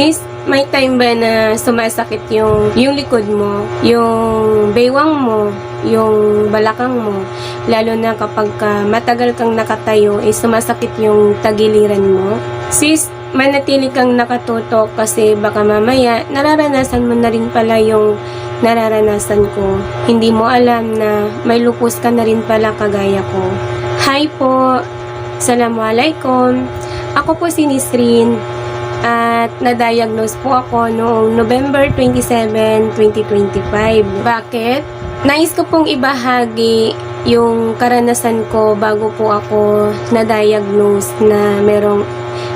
Sis, may time ba na sumasakit yung, yung likod mo, yung baywang mo, yung balakang mo, lalo na kapag ka matagal kang nakatayo, eh sumasakit yung tagiliran mo? Sis, manatili kang nakatutok kasi baka mamaya nararanasan mo na rin pala yung nararanasan ko. Hindi mo alam na may lupus ka na rin pala kagaya ko. Hi po! Assalamualaikum! Ako po si Nisrin at na-diagnose po ako noong November 27, 2025. Bakit? Nais ko pong ibahagi yung karanasan ko bago po ako na-diagnose na merong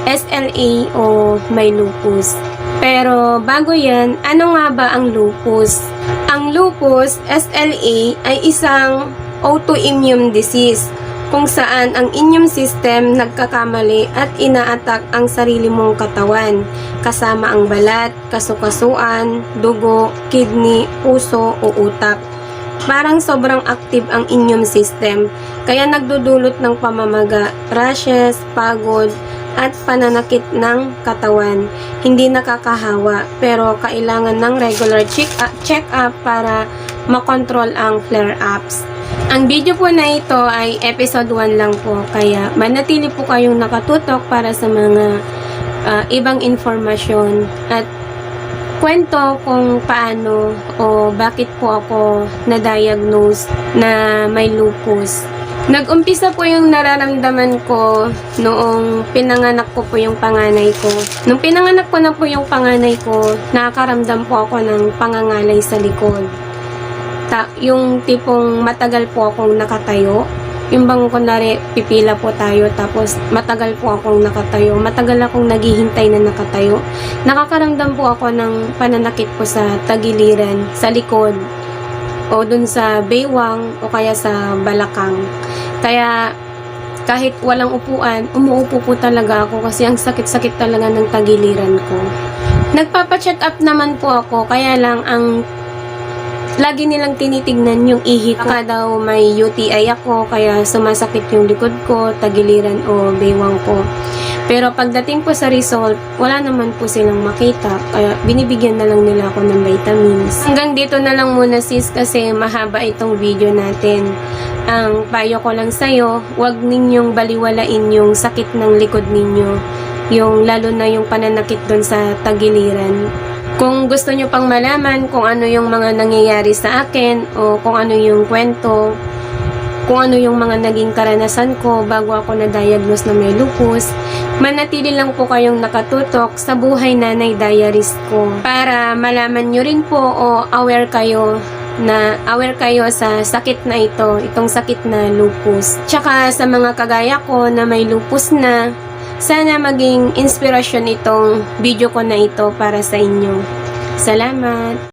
SLA o may lupus. Pero bago yan, ano nga ba ang lupus? Ang lupus, SLA, ay isang autoimmune disease kung saan ang immune system nagkakamali at inaatak ang sarili mong katawan kasama ang balat, kasukasuan, dugo, kidney, puso o utak. Parang sobrang active ang immune system kaya nagdudulot ng pamamaga, rashes, pagod, at pananakit ng katawan. Hindi nakakahawa pero kailangan ng regular check-up check up para makontrol ang flare-ups. Ang video po na ito ay episode 1 lang po kaya manatili po kayong nakatutok para sa mga ah, ibang informasyon at kwento kung paano o bakit po ako na-diagnose na may lupus. Nag-umpisa po yung nararamdaman ko noong pinanganak ko po yung panganay ko. Nung pinanganak ko na po yung panganay ko, nakakaramdam po ako ng pangangalay sa likod. Ta yung tipong matagal po akong nakatayo. Yung bang kunwari pipila po tayo tapos matagal po akong nakatayo. Matagal akong naghihintay na nakatayo. Nakakaramdam po ako ng pananakit po sa tagiliran, sa likod o dun sa baywang o kaya sa balakang. Kaya kahit walang upuan, umuupo po talaga ako kasi ang sakit-sakit talaga ng tagiliran ko. Nagpapa-check up naman po ako, kaya lang ang lagi nilang tinitignan yung ihi ko. Baka daw may UTI ako, kaya sumasakit yung likod ko, tagiliran o baywang ko. Pero pagdating po sa result, wala naman po silang makita. Kaya binibigyan na lang nila ako ng vitamins. Hanggang dito na lang muna sis kasi mahaba itong video natin. Ang payo ko lang sa'yo, huwag ninyong baliwalain yung sakit ng likod ninyo. Yung lalo na yung pananakit doon sa tagiliran. Kung gusto nyo pang malaman kung ano yung mga nangyayari sa akin o kung ano yung kwento, kung ano yung mga naging karanasan ko bago ako na-diagnose na may lupus, manatili lang po kayong nakatutok sa buhay nanay diaries ko para malaman nyo rin po o aware kayo na aware kayo sa sakit na ito, itong sakit na lupus. Tsaka sa mga kagaya ko na may lupus na, sana maging inspirasyon itong video ko na ito para sa inyo. Salamat!